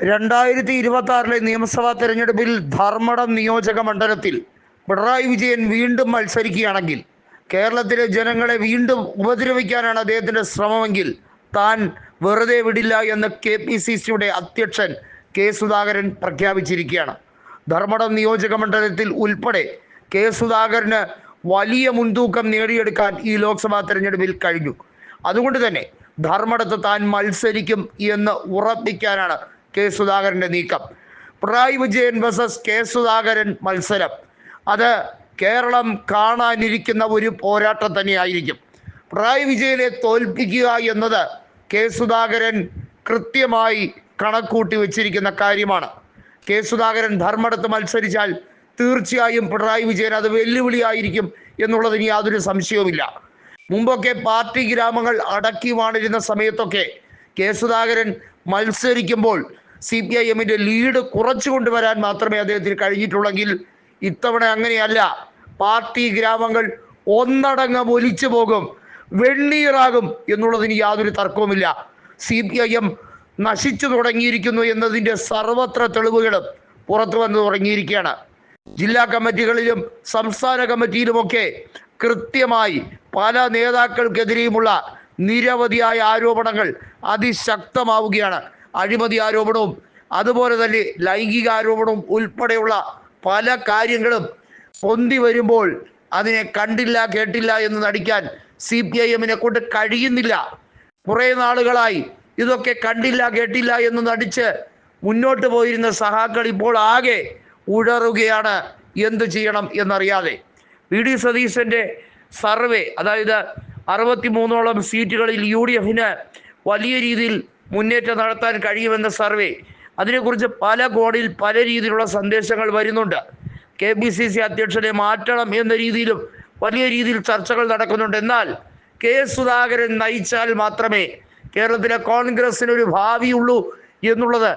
രണ്ടായിരത്തി ഇരുപത്തി ആറിലെ നിയമസഭാ തെരഞ്ഞെടുപ്പിൽ ധർമ്മടം നിയോജക മണ്ഡലത്തിൽ പിണറായി വിജയൻ വീണ്ടും മത്സരിക്കുകയാണെങ്കിൽ കേരളത്തിലെ ജനങ്ങളെ വീണ്ടും ഉപദ്രവിക്കാനാണ് അദ്ദേഹത്തിന്റെ ശ്രമമെങ്കിൽ താൻ വെറുതെ വിടില്ല എന്ന് കെ പി സി സിയുടെ അധ്യക്ഷൻ കെ സുധാകരൻ പ്രഖ്യാപിച്ചിരിക്കുകയാണ്. ധർമ്മടം നിയോജക മണ്ഡലത്തിൽ ഉൾപ്പെടെ കെ സുധാകരന് വലിയ മുൻതൂക്കം നേടിയെടുക്കാൻ ഈ ലോക്സഭാ തെരഞ്ഞെടുപ്പിൽ കഴിഞ്ഞു. അതുകൊണ്ട് തന്നെ ധർമ്മടത്ത് താൻ മത്സരിക്കും എന്ന് ഉറപ്പിക്കാനാണ് കെ സുധാകരന്റെ നീക്കം. പിണറായി വിജയൻ വേഴ്സസ് കെ സുധാകരൻ മത്സരം. അത് കേരളം കാണാനിരിക്കുന്ന ഒരു പോരാട്ടം തന്നെയായിരിക്കും. പിണറായി വിജയനെ തോൽപ്പിക്കുക എന്നത് കെ സുധാകരൻ കൃത്യമായി കണക്കൂട്ടി വെച്ചിരിക്കുന്ന കാര്യമാണ്. കെ സുധാകരൻ ധർമ്മടത്ത് മത്സരിച്ചാൽ തീർച്ചയായും പിണറായി വിജയൻ അത് വെല്ലുവിളിയായിരിക്കും എന്നുള്ളതിന് യാതൊരു സംശയവുമില്ല. മുമ്പൊക്കെ പാർട്ടി ഗ്രാമങ്ങൾ അടക്കി വാണിരുന്ന സമയത്തൊക്കെ കെ സുധാകരൻ മത്സരിക്കുമ്പോൾ സി പി ഐ എമ്മിന്റെ ലീഡ് കുറച്ചു കൊണ്ടുവരാൻ മാത്രമേ അദ്ദേഹത്തിന് കഴിഞ്ഞിട്ടുള്ളെങ്കിൽ ഇത്തവണ അങ്ങനെയല്ല. പാർട്ടി ഗ്രാമങ്ങൾ ഒന്നടങ്കം ഒലിച്ചു പോകും വെണ്ണീറാകും എന്നുള്ളതിന് യാതൊരു തർക്കവുമില്ല. സി പി ഐ എം നശിച്ചു തുടങ്ങിയിരിക്കുന്നു എന്നതിന്റെ സർവത്ര തെളിവുകളും പുറത്തു വന്നു തുടങ്ങിയിരിക്കുകയാണ്. ജില്ലാ കമ്മിറ്റികളിലും സംസ്ഥാന കമ്മിറ്റിയിലുമൊക്കെ കൃത്യമായി പല നേതാക്കൾക്കെതിരെയുമുള്ള നിരവധിയായ ആരോപണങ്ങൾ അതിശക്തമാവുകയാണ്. അഴിമതി ആരോപണവും അതുപോലെ തന്നെ ലൈംഗിക ആരോപണവും ഉൾപ്പെടെയുള്ള പല കാര്യങ്ങളും പൊന്തി വരുമ്പോൾ അതിനെ കണ്ടില്ല കേട്ടില്ല എന്ന് നടിക്കാൻ സി പി ഐ എമ്മിനെ കൊണ്ട് കഴിയുന്നില്ല. കുറേ നാളുകളായി ഇതൊക്കെ കണ്ടില്ല കേട്ടില്ല എന്ന് നടിച്ച് മുന്നോട്ട് പോയിരുന്ന സഹാക്കൾ ഇപ്പോൾ ആകെ ഉഴറുകയാണ്. എന്തു ചെയ്യണം എന്നറിയാതെ. വി. ഡി. സതീശന്റെ സർവേ അതായത് അറുപത്തി മൂന്നോളം സീറ്റുകളിൽ യു ഡി എഫിന് വലിയ രീതിയിൽ മുന്നേറ്റം നടത്താൻ കഴിയുമെന്ന സർവേ. അതിനെക്കുറിച്ച് പല കോണിൽ പല രീതിയിലുള്ള സന്ദേശങ്ങൾ വരുന്നുണ്ട്. കെ പി സി സി അധ്യക്ഷനെ മാറ്റണം എന്ന രീതിയിലും വലിയ രീതിയിൽ ചർച്ചകൾ നടക്കുന്നുണ്ട്. എന്നാൽ കെ സുധാകരൻ നയിച്ചാൽ മാത്രമേ കേരളത്തിലെ കോൺഗ്രസിനൊരു ഭാവിയുള്ളൂ എന്നുള്ളത്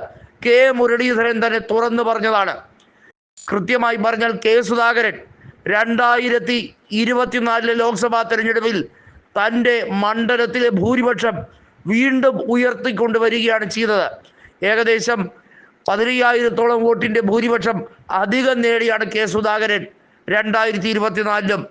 കെ മുരളീധരൻ തന്നെ തുറന്നു പറഞ്ഞതാണ്. കൃത്യമായി പറഞ്ഞാൽ കെ സുധാകരൻ രണ്ടായിരത്തി ഇരുപത്തിനാലിലെ ലോക്സഭാ തെരഞ്ഞെടുപ്പിൽ തന്റെ മണ്ഡലത്തിലെ ഭൂരിപക്ഷം വീണ്ടും ഉയർത്തിക്കൊണ്ട് വരികയാണ് ചെയ്തത്. ഏകദേശം പതിനയ്യായിരത്തോളം വോട്ടിന്റെ ഭൂരിപക്ഷം അധികം നേടിയാണ് കെ സുധാകരൻ രണ്ടായിരത്തി ഇരുപത്തിനാലിലും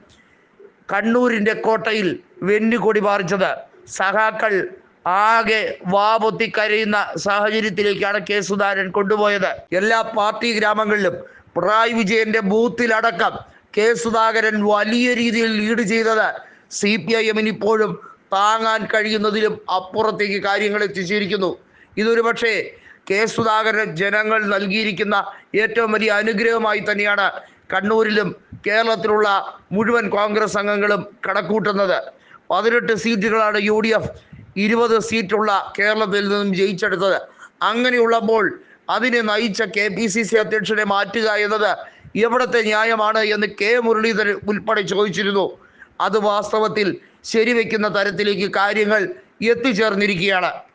കണ്ണൂരിന്റെ കോട്ടയിൽ വെന്നുകൊടി പാറിച്ചത്. സഹാക്കൾ ആകെ വാപൊത്തി കരയുന്ന സാഹചര്യത്തിലേക്കാണ് കെ സുധാകരൻ കൊണ്ടുപോയത്. എല്ലാ പാർട്ടി ഗ്രാമങ്ങളിലും പിണറായി വിജയന്റെ ബൂത്തിലടക്കം കെ സുധാകരൻ വലിയ രീതിയിൽ ലീഡ് ചെയ്തത് സി പി ഐ എമ്മിന് ഇപ്പോഴും താങ്ങാൻ കഴിയുന്നതിലും അപ്പുറത്തേക്ക് കാര്യങ്ങൾ എത്തിച്ചിരിക്കുന്നു. ഇതൊരു പക്ഷേ കെ സുധാകരൻ ജനങ്ങൾ നൽകിയിരിക്കുന്ന ഏറ്റവും വലിയ അനുഗ്രഹമായി തന്നെയാണ് കണ്ണൂരിലും കേരളത്തിലുള്ള മുഴുവൻ കോൺഗ്രസ് അംഗങ്ങളും കണക്കൂട്ടുന്നത്. പതിനെട്ട് സീറ്റുകളാണ് യു ഡി എഫ് ഇരുപത് സീറ്റുള്ള കേരളത്തിൽ നിന്നും ജയിച്ചെടുത്തത്. അങ്ങനെയുള്ളപ്പോൾ അതിനെ നയിച്ച കെ പി സി സി അധ്യക്ഷനെ മാറ്റുക എന്നത് എവിടത്തെ ന്യായമാണ് എന്ന് കെ മുരളീധരൻ ഉൾപ്പെടെ ചോദിച്ചിരുന്നു. അത് വാസ്തവത്തിൽ ശരിവെക്കുന്ന തരത്തിലേക്ക് കാര്യങ്ങൾ എത്തിച്ചേർന്നിരിക്കുകയാണ്.